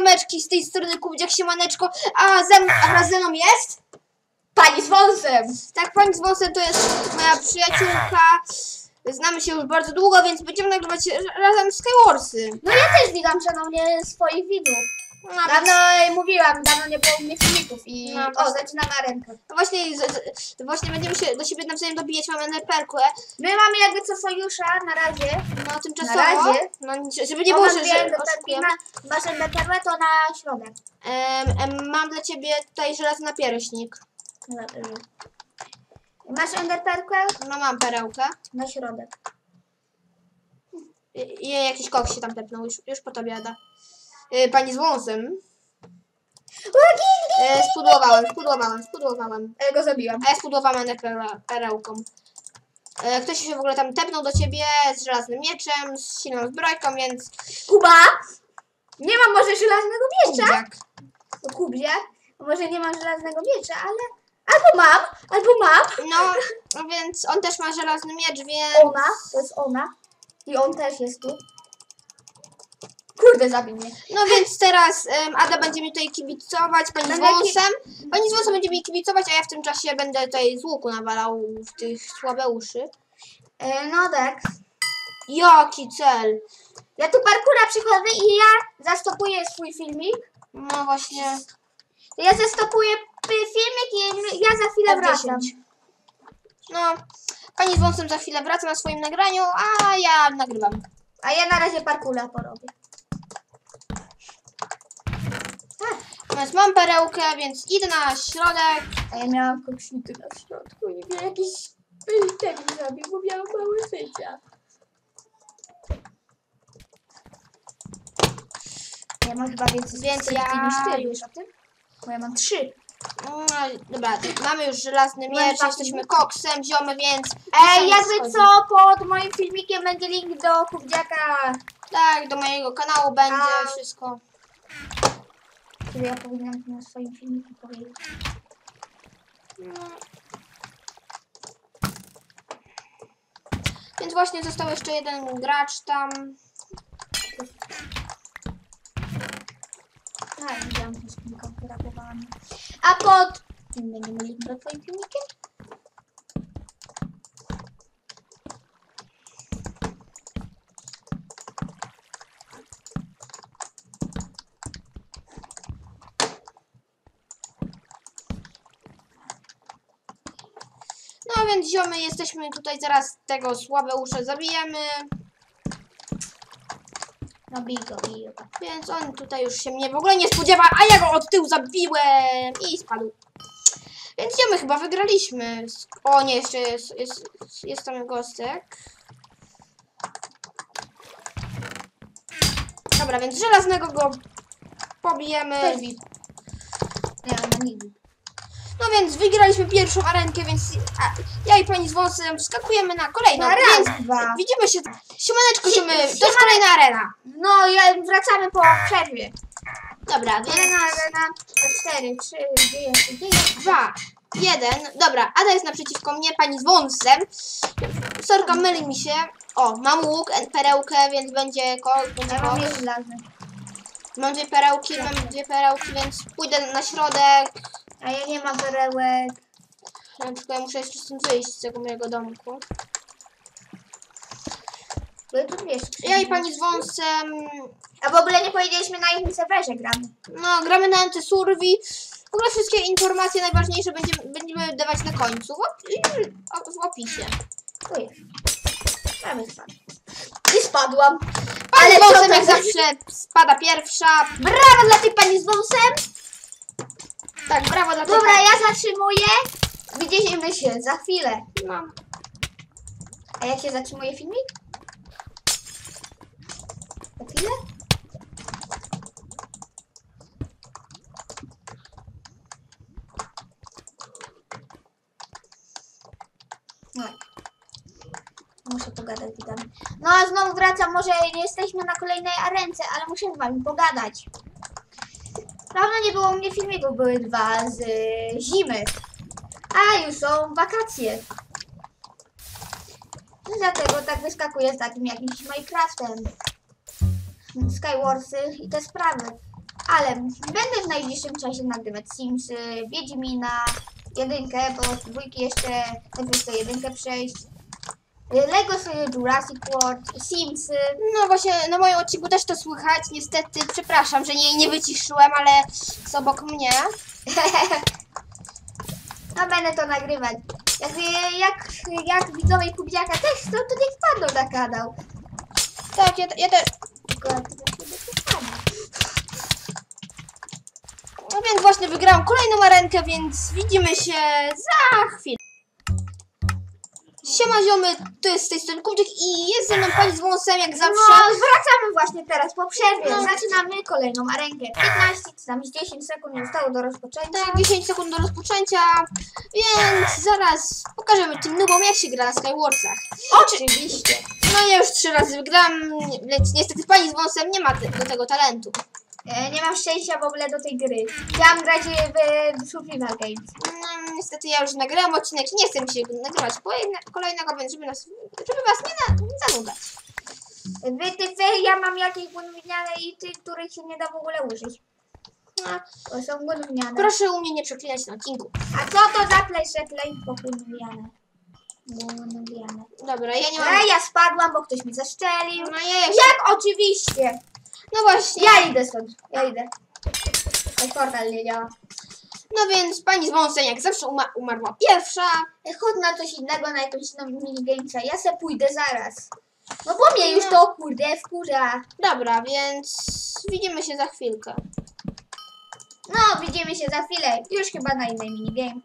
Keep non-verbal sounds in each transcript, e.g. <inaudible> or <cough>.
ziomeczki, z tej strony Kubidziak Siemaneczko, a, ze mną, a wraz ze mną jest? Pani z wąsem! Tak, pani z wąsem to jest moja przyjaciółka. Znamy się już bardzo długo, więc będziemy nagrywać ra- razem Skywarsy. No ja też witam szanownie swoich widzów. No, Dawno e, mówiłam, dawno nie było u mnie filmików i No, o, właśnie. zaczynamy arenkę. no właśnie, z, z, właśnie będziemy się do siebie nawzajem dobijać, mamy neperkłę. My mamy jakby co sojusza na razie. No tymczasowo. Na razie. No, nic- żeby nie było, że, że oszukujemy. Masz to na środek. Em, em, mam dla ciebie tutaj żelazny napierśnik. Masz enderperłę No mam perełkę. na środek. I, i jakiś kok się tam tepnął, już, już po tobie Ada. Y, Pani z wąsem. E, spudłowałem, spudłowałem, spudłowałem. Ja go zabiłam. A ja spudłowałem pere- perełką. E, ktoś się w ogóle tam tepnął do ciebie z żelaznym mieczem, z silną zbrojką, więc... Kuba! Nie mam może żelaznego miecza. Kubiak. No, Kubie. Może nie mam żelaznego miecza, ale... Albo mam, albo mam. No, no więc on też ma żelazny miecz, więc... Ona, to jest ona. I on też jest tu. Kurde, zabił mnie. No <laughs> więc teraz em, Ada będzie mi tutaj kibicować, pani z Będę ki- wąsem. Pani z wąsem będzie mi kibicować, a ja w tym czasie będę tutaj z łuku nawalał w tych słabe uszy. E, no tak. Jaki cel? Ja tu parkura przychodzę i ja zastopuję swój filmik. No właśnie. Ja zastopuję p- filmik i ja za chwilę F10. wracam. No, pani z wąsem za chwilę wraca na swoim nagraniu, a ja nagrywam. A ja na razie parkura porobię. Więc mam perełkę, więc idę na środek. A ja miałam koksity na środku i mnie jakiś ten zabił, bo miałam mało życia. Ja mam chyba więcej Więc ja niż ty, wiesz o tym? Bo ja mam trzy. No, dobra, mamy już żelazny miecz, jesteśmy koksem, ziomy, więc... Ej, jakby co, pod moim filmikiem będzie link do Kubdziaka, Tak, do mojego kanału będzie A. wszystko. Który ja powinnam na swoim filmiku powiedzieć. No. Więc właśnie został jeszcze jeden gracz tam. Tak, widziałam kupowała mnie. A pod tym będzie mój link do twoim filmikiem? Więc ziomy, jesteśmy tutaj zaraz tego słabe usze zabijemy. No bij go, bij go. Więc on tutaj już się mnie w ogóle nie spodziewa, a ja go od tyłu zabiłem i spadł. Więc ziomy chyba wygraliśmy. O nie, jeszcze jest, jest, jest tam gostek. Dobra, więc żelaznego go pobijemy. Nie, no nigdy. No więc wygraliśmy pierwszą arenkę, więc a, ja i pani z wąsem wskakujemy na kolejną. Na więc dwa. widzimy się. Siemaneczko, Sie- ziomy, to jest siema- kolejna arena. No, ja, wracamy po przerwie. Dobra, więc Arena, arena, cztery, trzy, gdzie jest? dwa, jeden. Dobra, Ada jest naprzeciwko mnie, pani z wąsem. Sorka, myli mi się. O, mam łuk, en- perełkę, więc będzie kok, będzie Ja mam żelazny. Mam dwie perełki, mam dwie perełki, więc pójdę na środek. A ja nie mam perełek. No, tylko ja muszę jeszcze stąd wyjść z tego mojego domku. Bo ja tu wiesz. Ja i pani z wąsem A w ogóle nie powiedzieliśmy na jakim serwerze gramy. No, gramy na antysurwi. W ogóle wszystkie informacje najważniejsze będziemy, będziemy dawać na końcu, w, op- w opisie. Tu jest. Prawie spadł. I spadłam. Ale co wąsem jak za- zawsze spada pierwsza. Brawo dla tej pani z wąsem. Tak, brawo dla Dobra, ja zatrzymuję. Widzimy się za chwilę. No, A jak się zatrzymuje filmik? Za chwilę? No. Muszę pogadać z. No znowu wracam, może nie jesteśmy na kolejnej arence, ale muszę z wami pogadać. Dawno nie było u mnie filmików, były dwa z y, zimy. A już są wakacje. No Dlatego tak wyskakuje z takim jakimś Minecraftem. Skywarsy i te sprawy. Ale będę w najbliższym czasie nagrywać Simsy, Wiedźmina, jedynkę, bo dwójki jeszcze najpierw chcę jedynkę przejść. Lego Jurassic World, Simsy. No właśnie, na moim odcinku też to słychać. Niestety, przepraszam, że nie, nie wyciszyłem, ale jest obok mnie. <laughs> No będę to nagrywać. Jak, jak, jak widzowie Kubiaka też chcą, to niech wpadną na kanał. Tak, ja, ja też. No więc właśnie wygrałam kolejną arenkę, więc widzimy się za chwilę. Siema ziomy, to jest z tej strony Kubczyk i jest ze mną pani z wąsem jak zawsze. No, wracamy właśnie teraz po przerwie. No. Zaczynamy kolejną arenkę. 15, czy tam 10 sekund nie zostało do rozpoczęcia. Tak, 10 sekund do rozpoczęcia, więc zaraz pokażemy tym nubom jak się gra na Skywarsach. Oczywiście. No ja już trzy razy wygrałam, lecz niestety pani z wąsem nie ma do tego talentu. E, nie mam szczęścia w ogóle do tej gry. Chciałam grać w, w Survival Games. No, niestety ja już nagrałam odcinek i nie chcę mi się nagrywać kolejne- kolejnego, więc żeby, nas, żeby was nie, na, nie zanudzać. Wy, ty, wy, ja mam jakieś gówniane i tych, których się nie da w ogóle użyć. No, Bo są gówniane. proszę u mnie nie przeklinać na odcinku. A co to za pleślepleństwo gówniane? Gówniane. Dobra, ja nie mam... A ja spadłam, bo ktoś mi zaszczelił. No ja. Jak oczywiście. No właśnie. Ja idę stąd. Ja idę. Ten portal nie działa. No więc pani z wąsem jak zawsze uma umarła pierwsza. Chodź na coś innego, na jakąś inną minigamesa. Ja se pójdę zaraz. No bo mnie już to kurde wkurza. Dobra, więc widzimy się za chwilkę. No, widzimy się za chwilę. Już chyba na innej minigame.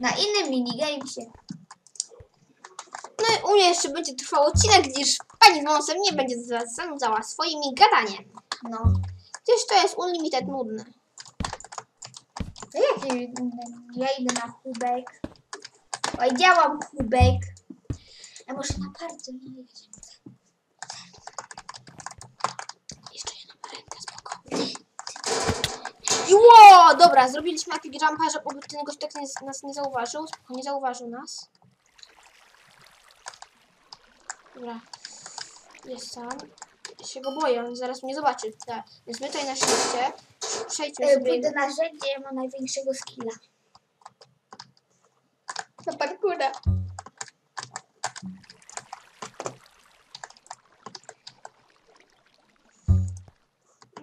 Na innym minigamesie. No i u mnie jeszcze będzie trwał odcinek, gdyż pani z wąsem nie będzie zanudzała swoimi gadaniem. No. Gdyż to jest unlimited nudne. To jaki... Ja idę na kubek. Oj, działam kubek. A może na bardzo nie iść. Jeszcze jedną rękę, spoko. Ło, dobra, zrobiliśmy taki jumpa, że oby ten gość tak nie, nas nie zauważył. Spoko, nie zauważył nas. Dobra. Jest tam. Ja się go boję, on zaraz mnie zobaczy. Tak. Więc my tutaj na szczęście przejdźmy E, sobie. Pójdę na narzędzie, ja mam największego skilla. Na parkura.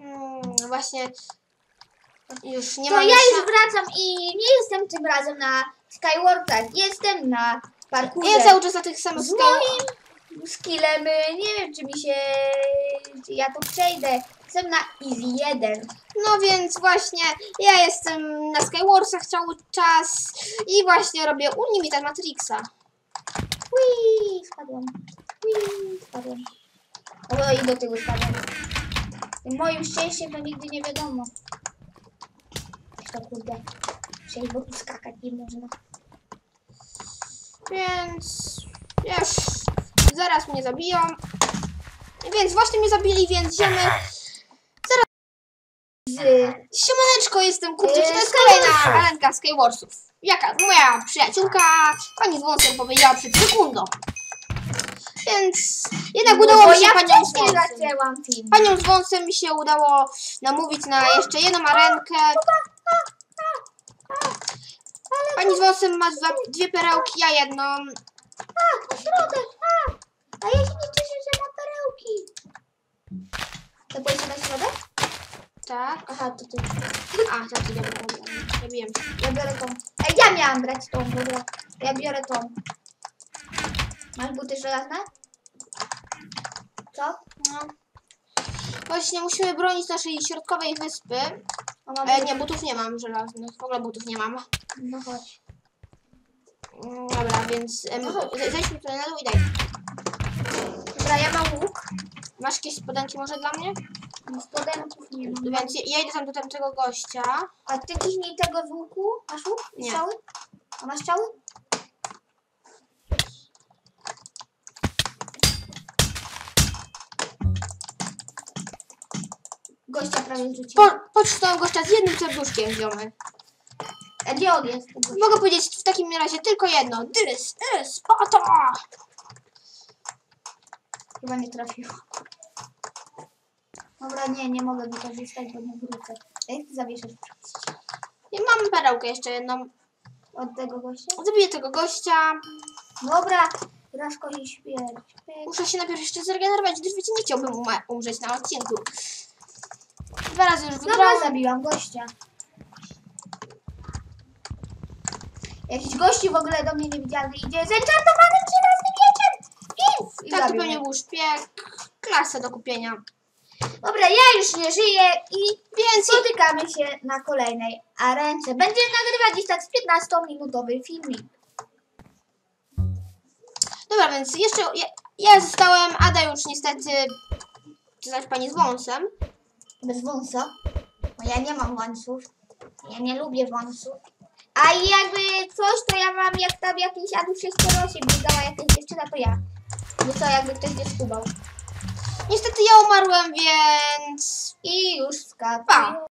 Mm, właśnie już nie To ma ja już wracam i nie jestem tym razem na Skywardach. Jestem na parkurze. Ja cały czas na tych samych Z moim skillem, y, nie wiem czy mi się, ja to przejdę. Jestem na Easy 1. No więc właśnie ja jestem na Skywarsach cały czas i właśnie robię Unlimited Matrixa. Ui, spadłam. Ui, spadłam. O, i do tyłu spadłam. I moim szczęściem to nigdy nie wiadomo. To kurde. Przejść, bo skakać nie można. Więc już zaraz mnie zabiją. Więc właśnie mnie zabili, więc ziemy. Z, Siemaneczko, jestem Kurczę, to jest kolejna Skywarsów. arenka Skywarsów. Jaka? Moja przyjaciółka, pani z wąsem powiedziała przed sekundą. Więc jednak udało bo mi się ja panią z wąsem. Panią z wąsem mi się udało namówić na jeszcze jedną arenkę. Pani z wąsem ma dwie perełki, ja jedną. A, na środek, a! A ja się nie cieszę, że mam perełki. To pójdzie na środek? Tak. Aha, to ty. A, tak, dobra, dobra. Zabiłem się. Ja biorę tą. Ej, ja miałam brać tą, dobra. Ja biorę tą. Masz buty żelazne? Co? No. Właśnie musimy bronić naszej środkowej wyspy. O, mam E, nie, butów nie mam żelaznych. W ogóle butów nie mam. No chodź. Dobra, więc em, zejdźmy tutaj na dół i daj. Dobra, ja mam łuk. Masz jakieś spodenki może dla mnie? Spodenków nie mam. Więc ja, ja idę tam do tamtego gościa. A ty ciśnij tego z łuku? Masz łuk? Nie. Strzały? A masz strzały? Gościa prawie rzuciłem. Po, pocztą gościa z jednym serduszkiem, ziomy. A gdzie on jest? Mogę powiedzieć w takim razie tylko jedno. This is Sparta! Chyba nie trafił. Dobra, nie, nie mogę wykorzystać, bo nie wrócę. Ty zawieszasz I mam perełkę jeszcze jedną. od tego gościa? Zabiję tego gościa. Dobra, grasz kozi śmierć. Muszę się najpierw jeszcze zregenerować, gdyż wiecie, nie chciałbym umrzeć na odcinku. Dwa razy już Dobra, wygrałam. zabiłam gościa. Jakiś gości w ogóle do mnie niewidzialny idzie z enchantowanym żelaznym mieczem! I Tak, to pewnie był szpieg. Klasę do kupienia. Dobra, ja już nie żyję i Więc spotykamy się na kolejnej arence. Będziemy nagrywać dziś tak z 15-minutowy filmik. Dobra, więc jeszcze ja, ja zostałem, Ada już niestety, czy zaś pani z wąsem. Bez wąsa. Bo ja nie mam wąsów. Ja nie lubię wąsów. A jakby coś, to ja mam jak tam jakiś Adu 608 biegała jakaś dziewczyna, to ja. Nie co, jakby ktoś nie skubał. Niestety ja umarłem, więc I już skapał. Pa.